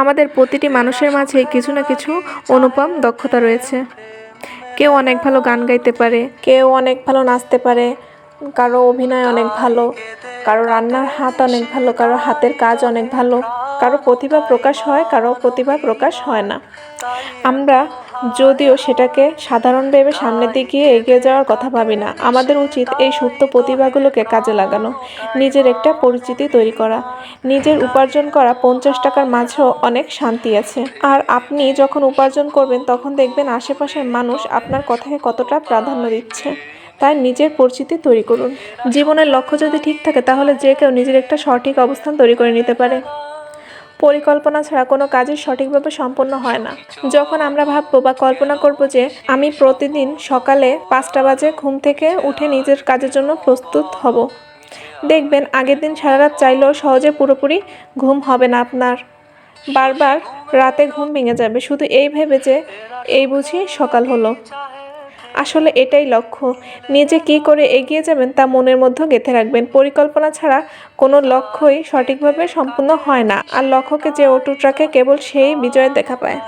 আমাদের প্রতিটি মানুষের মাঝে কিছু না কিছু অনুপম দক্ষতা রয়েছে। কেউ অনেক ভালো গান গাইতে পারে, কেউ অনেক ভালো নাচতে পারে, কারও অভিনয় অনেক ভালো, কারও রান্নার হাত অনেক ভালো, কারও হাতের কাজ অনেক ভালো, কারও প্রতিভা প্রকাশ হয়, কারও প্রতিভা প্রকাশ হয় না। আমরা যদিও সেটাকে সাধারণ ভেবে সামনের দিকে এগিয়ে যাওয়ার কথা ভাবি না। আমাদের উচিত এই সুপ্ত প্রতিভাগুলোকে কাজে লাগানো, নিজের একটা পরিচিতি তৈরি করা, নিজের উপার্জন করা পঞ্চাশ টাকার মাঝেও অনেক শান্তি আছে। আর আপনি যখন উপার্জন করবেন, তখন দেখবেন আশেপাশের মানুষ আপনার কথাকে কতটা প্রাধান্য দিচ্ছে। তাই নিজের পরিচিতি তৈরি করুন। জীবনের লক্ষ্য যদি ঠিক থাকে, তাহলে যে কেউ নিজের একটা সঠিক অবস্থান তৈরি করে নিতে পারে। পরিকল্পনা ছাড়া কোনো কাজই সঠিকভাবে সম্পন্ন হয় না। যখন আমরা ভাববো বা কল্পনা করব যে আমি প্রতিদিন সকালে পাঁচটা বাজে ঘুম থেকে উঠে নিজের কাজের জন্য প্রস্তুত হব। দেখবেন আগের দিন সারা রাত চাইলেও সহজে পুরোপুরি ঘুম হবে না আপনার। বারবার রাতে ঘুম ভেঙে যাবে। শুধু এই ভেবে যে এই বুঝি সকাল হলো। আসলে এটাই লক্ষ্য। নিজে কি করে এগিয়ে যাবেন তা মনের মধ্যে গেঁথে রাখবেন। পরিকল্পনা ছাড়া কোনো লক্ষ্যই সঠিকভাবে সম্পূর্ণ হয় না। আর লক্ষ্যকে যে অটুট রাখে, কেবল সেই বিজয় দেখা পায়।